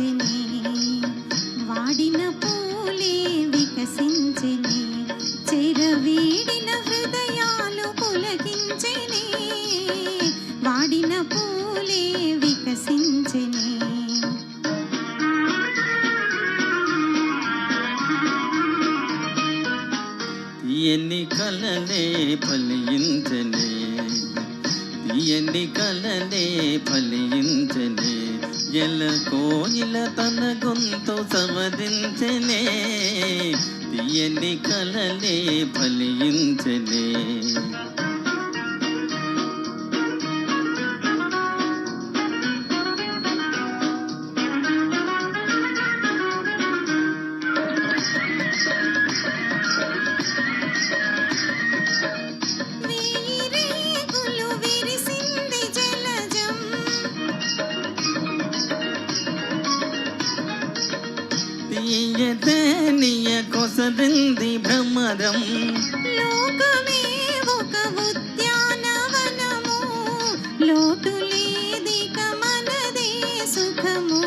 వికసించిని వాడిన పూలే వికసించిని చెరవీడిన హృదయాలు పులకించిని వాడిన పూలే వికసించిని. ఎన్ని కలలే ఫలించనే ఎన్ని కలలే ఎల కోయిల తన గొంతు సవరించనే తీయని కలలే ఫలించనే. తీయతేనియ కొసరింది భ్రమరం. లోకమే ఒక ఉద్యానవనము. లోటు లేదిక మనదే సుఖము.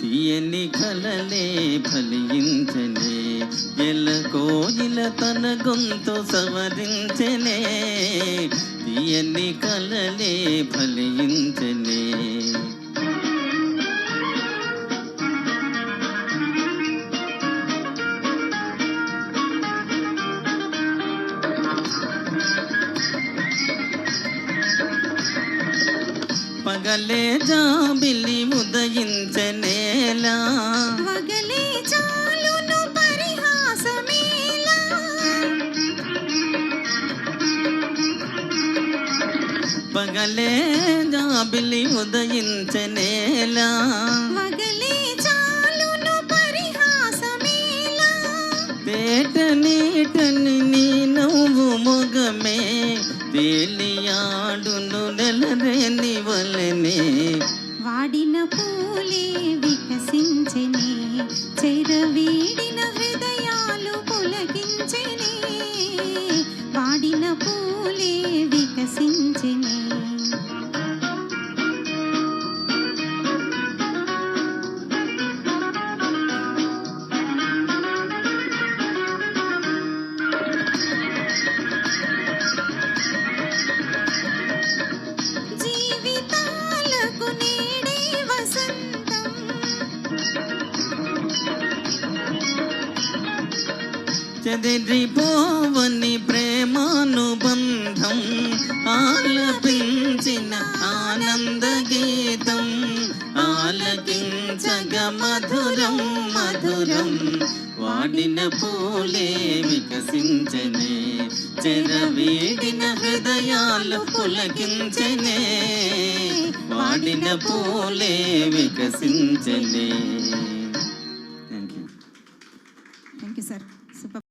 తీయని కలలే ఫలించనే ఎల కోయిల తన గొంతు సవరించనే తీయని కలలే ఫలించనే పగలే జాబిలి ఉదయించనేలా వగలే చాలును పరిహాసమేలా పగలే జాబిలి ఉదయించనేలా వగలే చాలును మొగమే నెలరేని వలనే వాడిన పూలే వికసించని చెరవీడిన హృదయాలు పులకించని. వాడిన పూలే వికసించని చెదిరిపోవని ప్రేమానుబంధం ఆలపించిన ఆనంద గీతం ఆలకించగ మధురం మధురం. వాడిన పూలే వికసించనే చెరవీడిన హృదయాలు పులకించనే. వాడిన పూలే వికసించనే.